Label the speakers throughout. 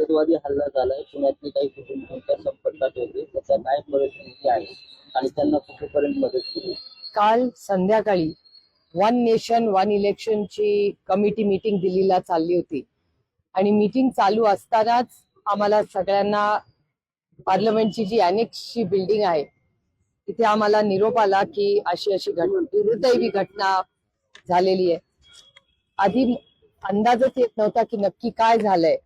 Speaker 1: दहशतवादी हल्ला झालाय पुण्यातले काही कुटुंब तुमच्या संपर्कात होते त्याचा काय परिस्थिती आहे आणि त्यांना कुठेपर्यंत मदत केली?
Speaker 2: काल संध्याकाळी वन नेशन वन इलेक्शनची कमिटी मीटिंग दिल्लीला चालली होती. आणि मीटिंग चालू असतानाच आम्हाला सगळ्यांना पार्लमेंटची जी अनेक्सची बिल्डिंग आहे तिथे आम्हाला निरोप आला की अशी अशी घट दुर्दैवी घटना झालेली आहे. आधी अंदाजच येत नव्हता की नक्की काय झालंय.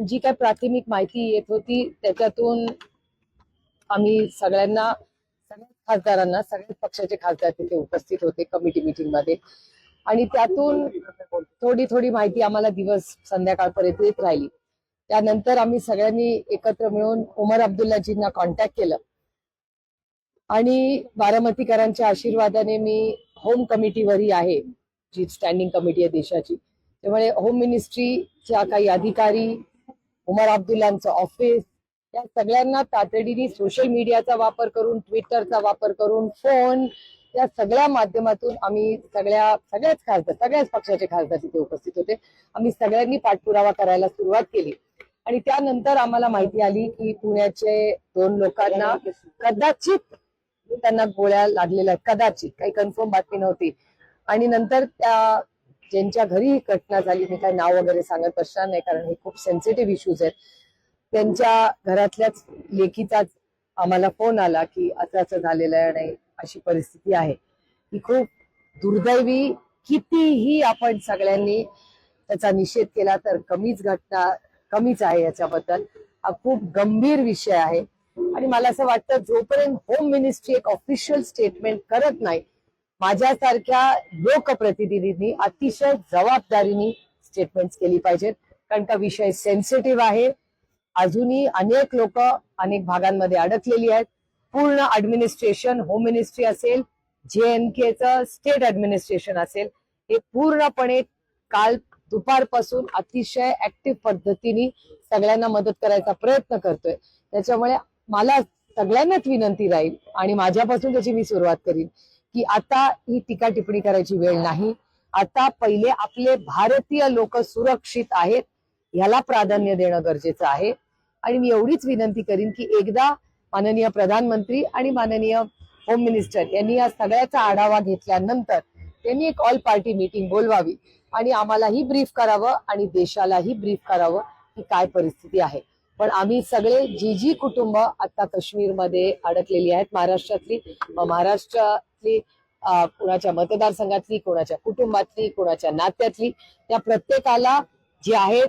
Speaker 2: जी काय प्राथमिक माहिती येत होती त्याच्यातून आम्ही सगळ्यांना सगळ्याच खासदारांना सगळ्याच पक्षाचे खासदार तिथे उपस्थित होते कमिटी मिटिंगमध्ये. आणि त्यातून थोडी थोडी माहिती आम्हाला दिवस संध्याकाळपर्यंत येत राहिली. त्यानंतर आम्ही सगळ्यांनी एकत्र मिळून उमर अब्दुल्लाजींना कॉन्टॅक्ट केलं. आणि बारामतीकरांच्या आशीर्वादाने मी होम कमिटीवरही आहे जी स्टँडिंग कमिटी आहे देशाची. त्यामुळे होम मिनिस्ट्रीच्या काही अधिकारी उमर अब्दुल्लांचं ऑफिस या सगळ्यांना तातडीने सोशल मीडियाचा वापर करून ट्विटरचा वापर करून फोन या सगळ्या माध्यमातून आम्ही सगळ्या सगळ्याच खासदार सगळ्याच पक्षाचे खासदार तिथे उपस्थित होते. आम्ही सगळ्यांनी पाठपुरावा करायला सुरुवात केली. आणि त्यानंतर आम्हाला माहिती आली की पुण्याचे दोन लोकांना कदाचित त्यांना गोळ्या लागलेल्या आहेत. कदाचित काही कन्फर्म बातमी नव्हती. आणि नंतर त्या ज्यांच्या घरी ही घटना झाली मी काय नाव वगैरे सांगत बसणार नाही कारण हे खूप सेन्सिटिव्ह इश्यूज आहेत. त्यांच्या घरातल्याच लेखीचाच आम्हाला फोन आला की असं असं झालेलं आहे आणि अशी परिस्थिती आहे. ही खूप दुर्दैवी कितीही आपण सगळ्यांनी त्याचा निषेध केला तर कमीच घटना कमीच आहे याच्याबद्दल. हा खूप गंभीर विषय आहे. आणि मला असं वाटतं जोपर्यंत होम मिनिस्ट्री एक ऑफिशियल स्टेटमेंट करत नाही माझ्यासारख्या लोकप्रतिनिधींनी अतिशय जबाबदारीने स्टेटमेंट केली पाहिजेत. कारण का विषय सेन्सिटिव्ह आहे. अजूनही अनेक लोक अनेक भागांमध्ये अडकलेली आहेत. पूर्ण ऍडमिनिस्ट्रेशन होम मिनिस्ट्री असेल जे एन केचं स्टेट ऍडमिनिस्ट्रेशन असेल हे पूर्णपणे काल दुपारपासून अतिशय ऍक्टिव्ह पद्धतीने सगळ्यांना मदत करायचा प्रयत्न करतोय. त्याच्यामुळे मला सगळ्यांनाच विनंती राहील आणि माझ्यापासून त्याची मी सुरुवात करीन. की आता ही टीका टिप्पणी करायची वेळ नाही. आता पहिले आपले भारतीय लोक सुरक्षित आहेत ह्याला प्राधान्य देणं गरजेचं आहे. आणि मी एवढीच विनंती करीन की एकदा माननीय प्रधानमंत्री आणि माननीय होम मिनिस्टर यांनी या सगळ्याचा आढावा घेतल्यानंतर त्यांनी एक ऑल पार्टी मीटिंग बोलवावी आणि आम्हालाही ब्रीफ करावं आणि देशालाही ब्रीफ करावं की काय परिस्थिती आहे. पण आम्ही सगळे जी जी कुटुंब आता काश्मीरमध्ये अडकलेली आहेत महाराष्ट्रातली महाराष्ट्र महाराष्ट्रातली कोणाच्या मतदारसंघातली कोणाच्या कुटुंबातली कोणाच्या नात्यातली त्या प्रत्येकाला जे आहेत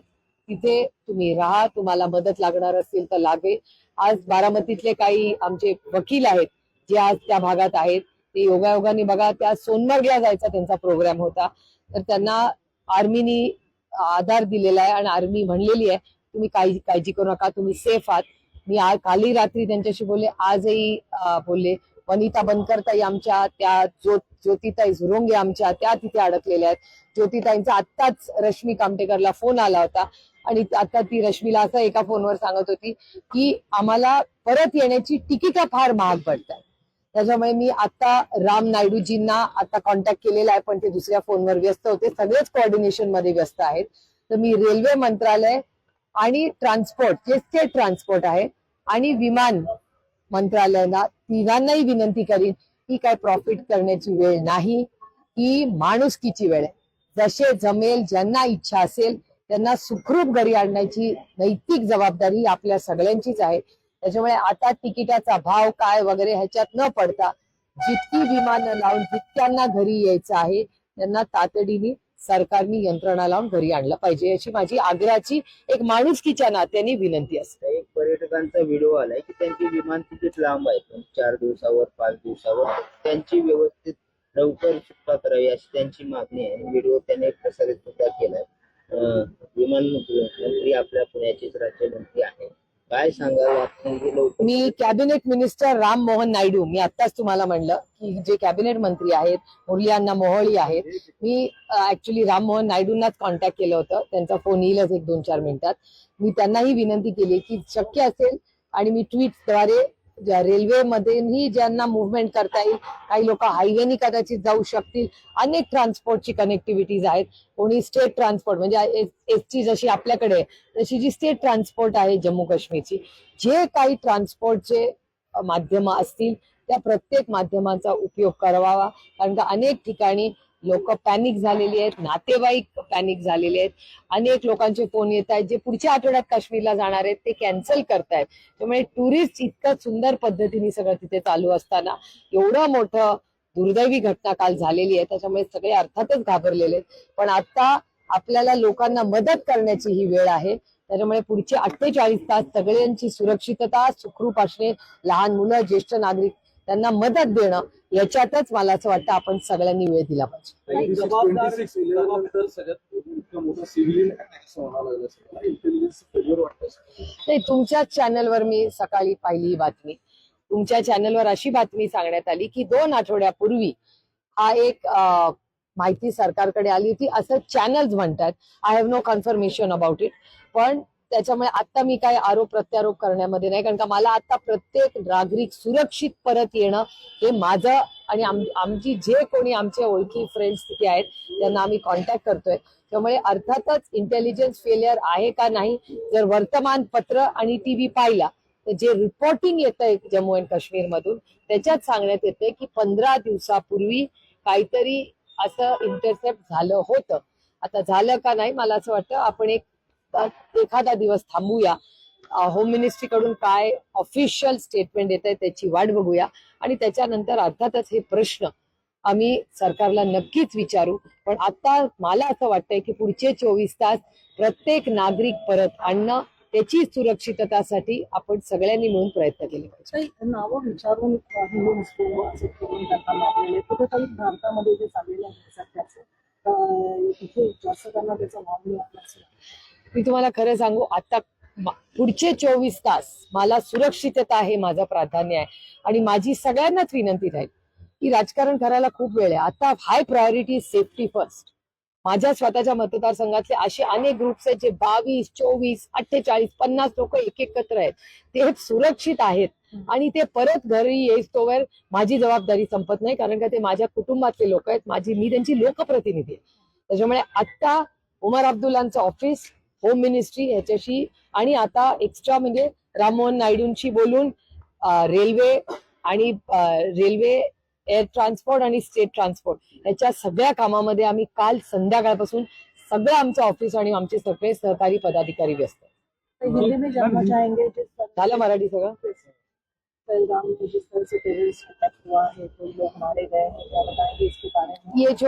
Speaker 2: तिथे तुम्ही राहा तुम्हाला मदत लागणार असेल तर लागेल. आज बारामतीतले काही आमचे वकील आहेत जे आज त्या भागात आहेत ते योगायोगाने बघा त्या सोनमर्गला जायचा त्यांचा प्रोग्राम होता. तर त्यांना आर्मीनी आधार दिलेला आहे आणि आर्मी म्हणलेली आहे तुम्ही काळजी काळजी करू नका तुम्ही सेफ आहात. मी आज काली रात्री त्यांच्याशी बोलले आजही अं, बोलले वनिता बनकरताई आमच्या त्या ज्योत ज्योतिताई झुरोंगे आमच्या त्या तिथे अडकलेल्या आहेत. ज्योतिताईंचा आत्ताच रश्मी कामटेकरला फोन आला होता. आणि आता ती रश्मीला असं एका फोनवर सांगत होती की आम्हाला परत येण्याची तिकिटं फार महाग पडतात. त्याच्यामुळे मी आता राम नायडूजींना आता कॉन्टॅक्ट केलेला आहे पण ते दुसऱ्या फोनवर व्यस्त होते. सगळेच कोऑर्डिनेशनमध्ये व्यस्त आहेत. तर मी रेल्वे मंत्रालय आणि ट्रान्सपोर्ट जे स्टेट ट्रान्सपोर्ट आहे आणि विमान मंत्रालयाला तिघांनाही विनंती करीन ही काय प्रॉफिट करण्याची वेळ नाही ही माणुसकीची वेळ आहे. जसे जमेल ज्यांना इच्छा असेल त्यांना सुखरूप घरी आणण्याची नैतिक जबाबदारी आपल्या सगळ्यांचीच आहे. त्याच्यामुळे आता तिकिटाचा भाव काय वगैरे ह्याच्यात न पडता जितकी विमानं लावून जितक्यांना घरी यायचं आहे त्यांना तातडीने सरकारनी यंत्रणा लावून घरी आणलं पाहिजे अशी माझी आग्रहाची एक माणुसकीच्या नात्याने विनंती असते.
Speaker 1: पर्यटकांचा व्हिडिओ आलाय की त्यांची विमान तिकीट लांब आहे. पण चार दिवसावर पाच दिवसावर त्यांची व्यवस्थित लवकर सुटका करावी अशी त्यांची मागणी आहे. व्हिडिओ त्याने प्रसारित सुद्धा केलाय. विमान मंत्री आपल्या पुण्याचेच राज्यमंत्री आहे काय सांगाल आपण लवकर?
Speaker 2: मी कॅबिनेट मिनिस्टर राम मोहन नायडू मी आताच तुम्हाला म्हणलं की जे कॅबिनेट मंत्री आहेत मुरली अण्णा मोहळी आहेत मी ऍक्च्युली राम मोहन नायडूंनाच कॉन्टॅक्ट केलं होतं. त्यांचा फोन येईलच एक दोन चार मिनिटात. मी त्यांनाही विनंती केली की शक्य असेल आणि मी ट्विटद्वारे रेल्वेमध्येही ज्यांना मुवमेंट करता येईल काही लोक हायवेनी कदाचित जाऊ शकतील. अनेक ट्रान्सपोर्टची कनेक्टिव्हिटीज आहेत. कोणी स्टेट ट्रान्सपोर्ट म्हणजे एस ची जशी आपल्याकडे आहे, तशी जी स्टेट ट्रान्सपोर्ट आहे जम्मू काश्मीरची जे काही ट्रान्सपोर्टचे माध्यम असतील त्या प्रत्येक माध्यमांचा उपयोग करावा. कारण का अनेक ठिकाणी लोक पॅनिक झालेली आहेत नातेवाईक पॅनिक झालेले आहेत. अनेक लोकांचे फोन येत आहेत जे पुढच्या आठवड्यात काश्मीरला जाणार आहेत ते कॅन्सल करतायत. त्यामुळे टुरिस्ट इतकं सुंदर पद्धतीने सगळं तिथे चालू असताना एवढं मोठं दुर्दैवी घटना काल झालेली आहे. त्याच्यामुळे सगळे अर्थातच घाबरलेले आहेत. पण आता आपल्याला लोकांना मदत करण्याची ही वेळ आहे. त्याच्यामुळे पुढचे अठ्ठेचाळीस तास सगळ्यांची सुरक्षितता सुखरूप असणे लहान मुलं ज्येष्ठ नागरिक त्यांना मदत देणं याच्यातच मला असं वाटतं आपण सगळ्यांनी वेळ दिला पाहिजे. तुमच्याच चॅनलवर मी सकाळी पाहिली ही बातमी. तुमच्या चॅनलवर अशी बातमी सांगण्यात आली की दोन आठवड्यापूर्वी हा एक माहिती सरकारकडे आली होती. असं चॅनल्स म्हणतात. I have no confirmation about it पण त्याच्यामुळे आता मी काय आरोप प्रत्यारोप करण्यामध्ये नाही. कारण का मला आता प्रत्येक नागरिक सुरक्षित परत येणं हे माझं आणि आमची जे कोणी आमचे ओळखी फ्रेंड्स तिथे आहेत त्यांना आम्ही कॉन्टॅक्ट करतोय. त्यामुळे अर्थातच इंटेलिजन्स फेलियर आहे का नाही जर वर्तमानपत्र आणि टीव्ही पाहिला तर जे रिपोर्टिंग येतंय जम्मू अँड काश्मीर मधून त्याच्यात सांगण्यात येते की पंधरा दिवसापूर्वी काहीतरी असं इंटरसेप्ट झालं होतं. आता झालं का नाही मला असं वाटतं आपण एक एखादा दिवस थांबूया. होम मिनिस्ट्री कडून काय ऑफिशियल स्टेटमेंट येत आहे त्याची वाट बघूया. आणि त्याच्यानंतर अर्थातच हे प्रश्न आम्ही सरकारला नक्कीच विचारू. पण आता मला असं वाटतंय की पुढचे चोवीस तास प्रत्येक नागरिक परत आणणं त्याची सुरक्षिततासाठी आपण सगळ्यांनी मिळून प्रयत्न केले पाहिजे.
Speaker 3: नावं विचारून हिंदू मुस्लिम करून कुठेतरी भारतामध्ये जे चाललेलं आहे सध्याचं तिथे जास्त त्यांना त्याचा लाभ मिळाला असेल.
Speaker 2: मी तुम्हाला खरं सांगू आता पुढचे चोवीस तास मला सुरक्षितता हे माझं प्राधान्य आहे. आणि माझी सगळ्यांनाच विनंती राहील की राजकारण करायला खूप वेळ आहे. आता हाय प्रायोरिटी सेफ्टी फर्स्ट माझ्या स्वतःच्या मतदारसंघातले असे अनेक ग्रुप्स आहेत जे बावीस चोवीस अठ्ठेचाळीस पन्नास लोक एक एकत्र आहेत. ते सुरक्षित आहेत. आणि ते परत घरी येईस्तोवर माझी जबाबदारी संपत नाही कारण का ते माझ्या कुटुंबातले लोक आहेत. माझी मी त्यांची लोकप्रतिनिधी आहे. त्याच्यामुळे आता उमर अब्दुल्लांचं ऑफिस होम मिनिस्ट्री ह्याच्याशी आणि आता एक्स्ट्रा म्हणजे राममोहन नायडूंशी बोलून रेल्वे आणि रेल्वे एअर ट्रान्सपोर्ट आणि स्टेट ट्रान्सपोर्ट याच्या सगळ्या कामामध्ये आम्ही काल संध्याकाळपासून सगळं आमचं ऑफिस आणि आमचे सगळे सहकारी पदाधिकारी व्यस्त झालं मराठी सगळं?
Speaker 3: है हैं
Speaker 2: ये जो